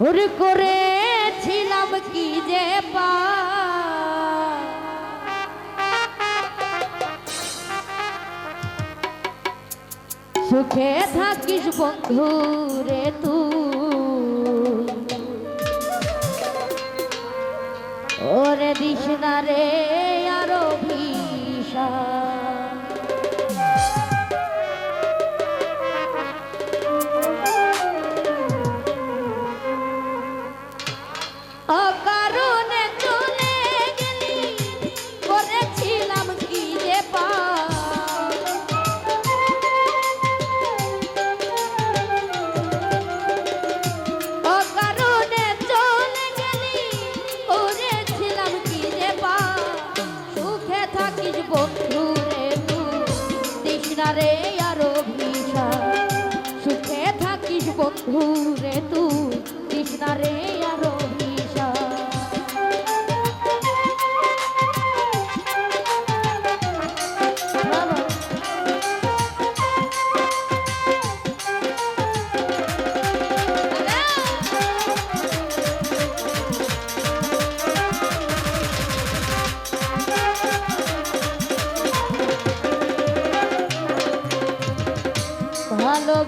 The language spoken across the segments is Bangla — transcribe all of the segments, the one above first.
ওর করেছিলাম কি যে পা? সুখে থাকিস বন্ধু রে তু ওরে দিশনা রে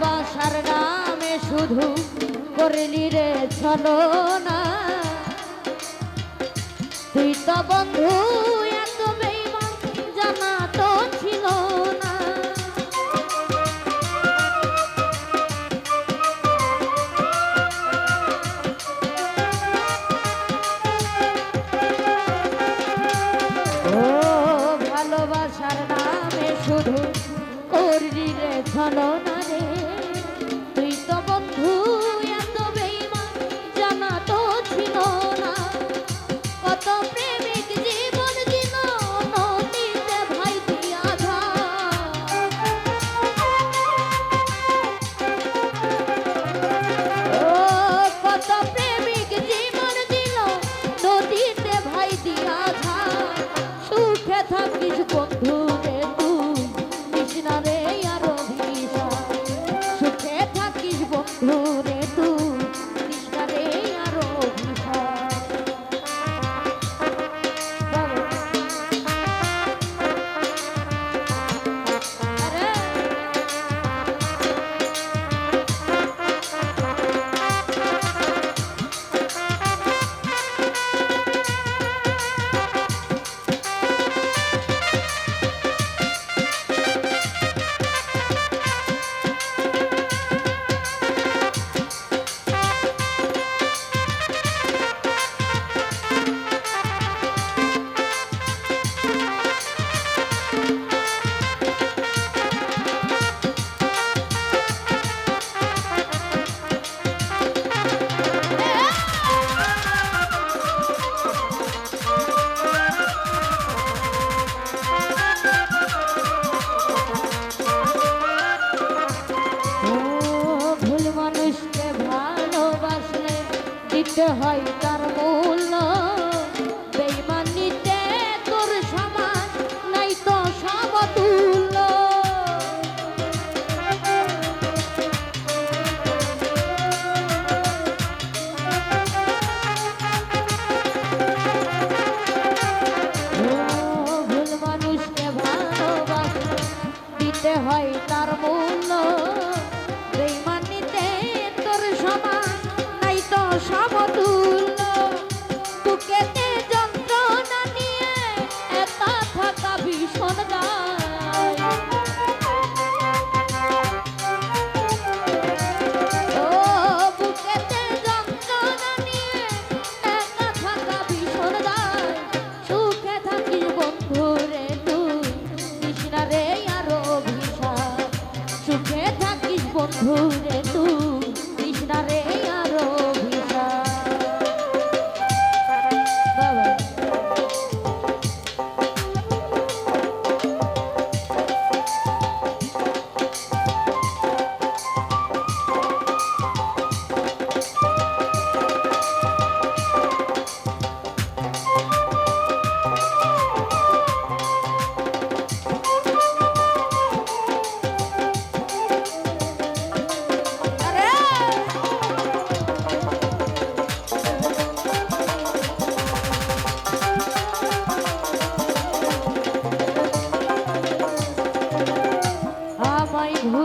ভালোবাসার নামে শুধু করলি রে, চলো না। তুই তো বন্ধু, এত বেইমান, জানা তো ছিল না। ও ভালোবাসার নামে শুধু করলি রে ছলনা রে Você vai dar.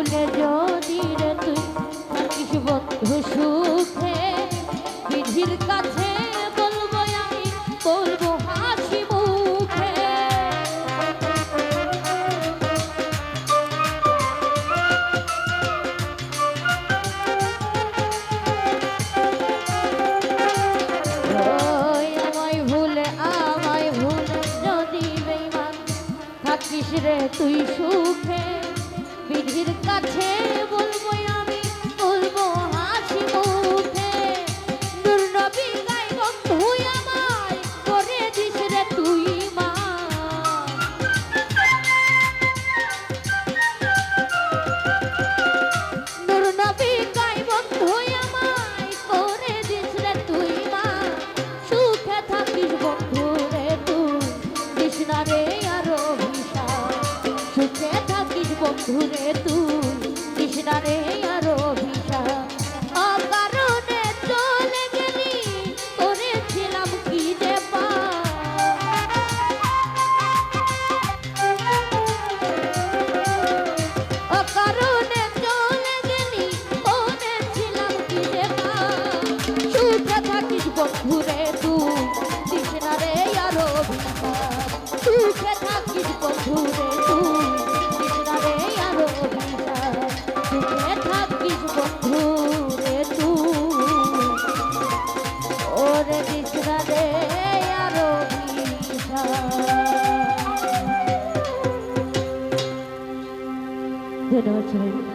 ভুলে যদি রে তুই থাকিস বন্ধু সুখে, বিধির কাছে বলব আমি বলব হাসি মুখে। তুই সুখে বিধির কাছে বলবই Lord, our